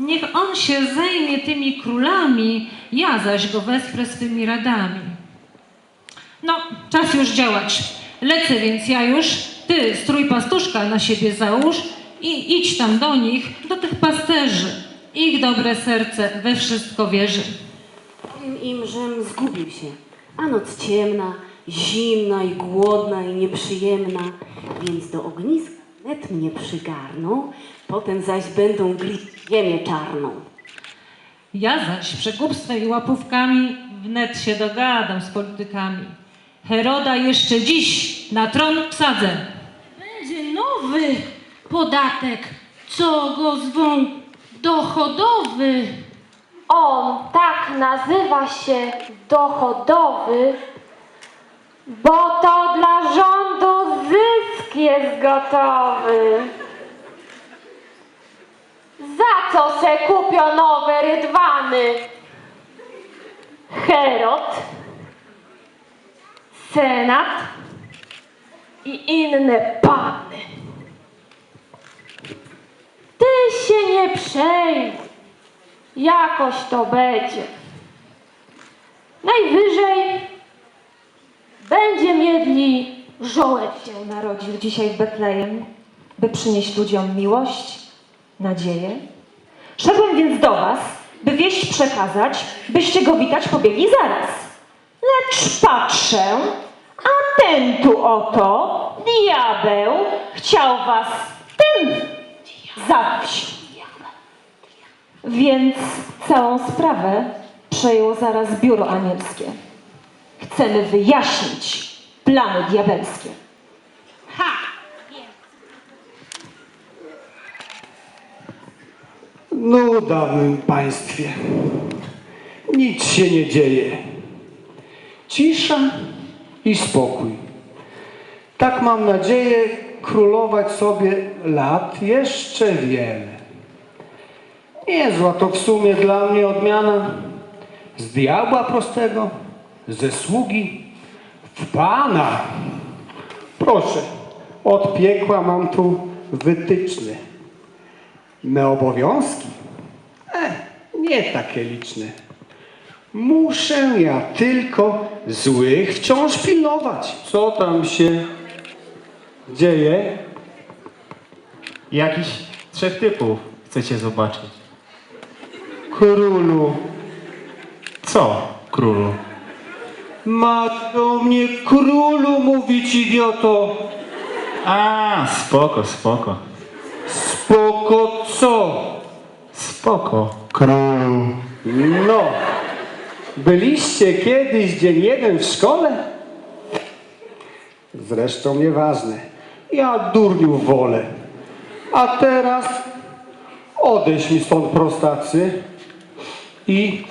Niech on się zajmie tymi królami, ja zaś go wesprę swymi radami. No, czas już działać. Lecę więc ja już, ty strój pastuszka na siebie załóż i idź tam do nich, do tych pasterzy. Ich dobre serce we wszystko wierzy. Powiem im, żem zgubił się, a noc ciemna, zimna i głodna i nieprzyjemna, więc do ogniska net mnie przygarną, potem zaś będą glić ziemię czarną. Ja zaś przekupstwem i łapówkami wnet się dogadam z politykami. Heroda jeszcze dziś na tron wsadzę. Będzie nowy podatek, co go zwą dochodowy. On tak nazywa się dochodowy, bo to dla rządu zysk jest gotowy. Za co se kupią nowe rydwany? Herod, Senat i inne pany. Ty się nie przejmuj. Jakoś to będzie. Najwyżej będzie miedli żołędź. się narodził dzisiaj w Betlejem, by przynieść ludziom miłość, nadzieję. Szedłem więc do was, by wieść przekazać, byście go witać pobiegli zaraz. Lecz patrzę, a ten tu oto, diabeł, chciał was tym zabić. Więc całą sprawę przejęło zaraz biuro anielskie. Chcemy wyjaśnić plany diabelskie. Nuda w mym państwie. Nic się nie dzieje. Cisza i spokój. Tak mam nadzieję królować sobie lat jeszcze wiele. Niezła to w sumie dla mnie odmiana. Z diabła prostego, ze sługi w Pana. Proszę, od piekła mam tu wytyczne. Me obowiązki? E, nie takie liczne. Muszę ja tylko złych wciąż pilnować. Co tam się dzieje? Jakiś trzech typów chcecie zobaczyć. Królu, Co, królu? ma do mnie królu mówić, idioto. A, spoko, spoko. Spoko co? Spoko, królu. No, byliście kiedyś dzień jeden w szkole? Zresztą nieważne. Ja durniu wolę. A teraz odejdź mi stąd prostacy i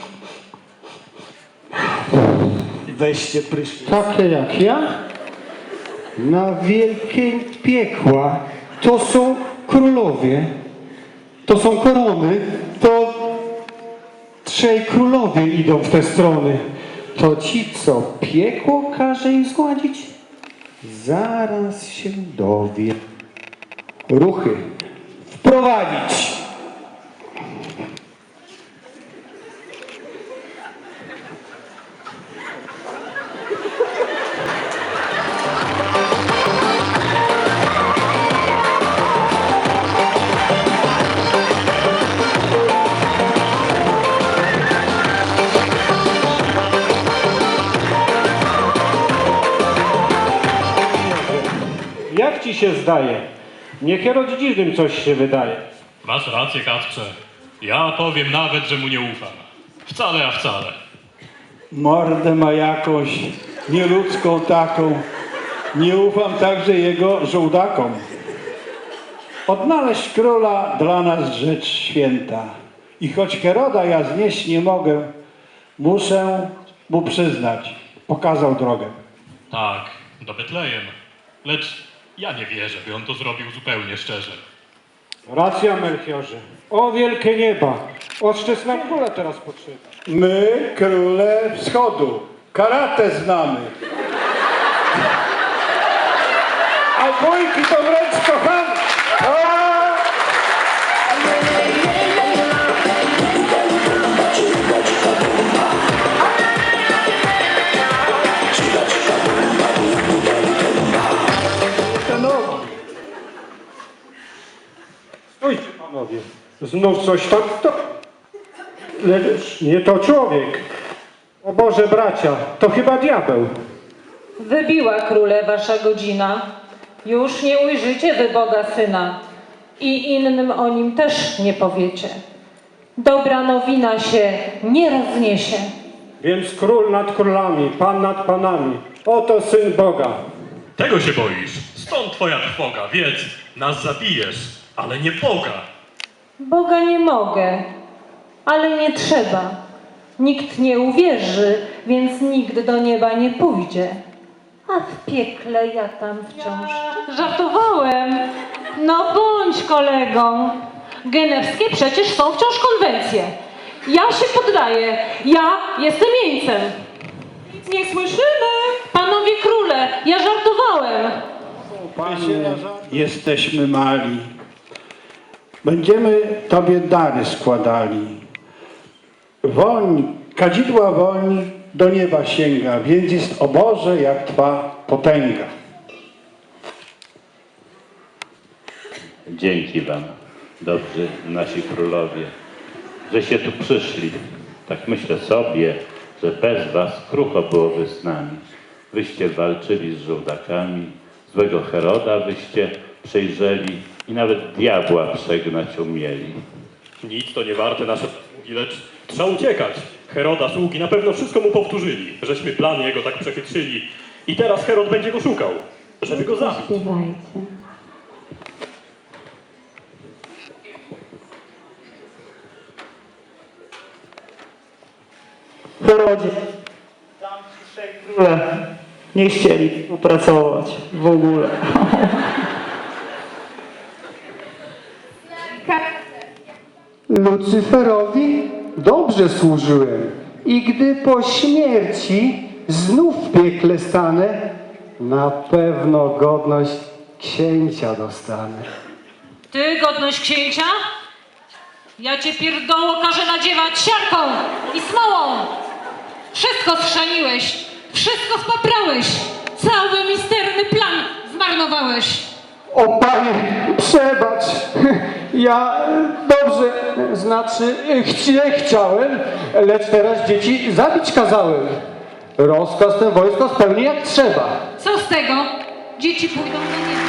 weźcie prysznic. Takie jak ja? Na wielkie piekła to są królowie, to są korony, to trzej królowie idą w te strony. To ci, co piekło każe im zgładzić? Zaraz się dowie. Ruchy. Wprowadzić. Jak ci się zdaje? Nie kieroć dziwnym coś się wydaje. Masz rację, Kacprze. Ja powiem nawet, że mu nie ufam. Wcale, a wcale. Mordę ma jakąś nieludzką taką. Nie ufam także jego żołdakom. Odnaleźć króla dla nas rzecz święta. I choć Heroda ja znieść nie mogę, muszę mu przyznać, pokazał drogę. Tak, do Betlejem. Lecz ja nie wierzę, by on to zrobił zupełnie szczerze. Racja, Melchiorze. O wielkie nieba! Oszczędź nam króla teraz potrzeba. My, króle wschodu, karate znamy. A bójki to wręcz kochamy. Znów coś tam to. Lecz nie to człowiek. O Boże bracia, to chyba diabeł. Wybiła króle wasza godzina. Już nie ujrzycie wy Boga Syna i innym o nim też nie powiecie. Dobra nowina się nie rozniesie. Więc król nad królami, pan nad panami. Oto syn Boga. Tego się boisz. Stąd twoja trwoga, wiedz, nas zabijesz, ale nie Boga. Boga nie mogę, ale nie trzeba. Nikt nie uwierzy, więc nikt do nieba nie pójdzie. A w piekle ja tam wciąż. Żartowałem. No bądź kolegą. Genewskie przecież są wciąż konwencje. Ja się poddaję. Ja jestem jeńcem. Nic nie słyszymy. Panowie króle, ja żartowałem. Panie, jesteśmy mali. Będziemy Tobie dary składali. Woń, kadzidła woń do nieba sięga, więc jest o Boże jak Twa potęga. Dzięki Wam, dobrzy nasi królowie, że się tu przyszli. Tak myślę sobie, że bez Was krucho byłoby z nami. Wyście walczyli z żołdakami, złego Heroda wyście przejrzeli i nawet diabła przegnać umieli. Nic to nie warte nasze zasługi, lecz trzeba uciekać. Heroda sługi na pewno wszystko mu powtórzyli, żeśmy plan jego tak przechytrzyli. I teraz Herod będzie go szukał, żeby go zabić. Śpiewajcie. Herodzie, tam ci trzej króle nie chcieli współpracować w ogóle. Lucyferowi dobrze służyłem i gdy po śmierci znów w piekle stanę, na pewno godność księcia dostanę. Ty, godność księcia? Ja cię pierdoło każę nadziewać siarką i smołą. Wszystko schrzaniłeś, wszystko spaprałeś, cały misterny plan zmarnowałeś. O panie, przebacz, ja dobrze, znaczy e, chcie, chciałem, lecz teraz dzieci zabić kazałem. Rozkaz ten wojsko spełni jak trzeba. Co z tego? Dzieci pójdą na niebo.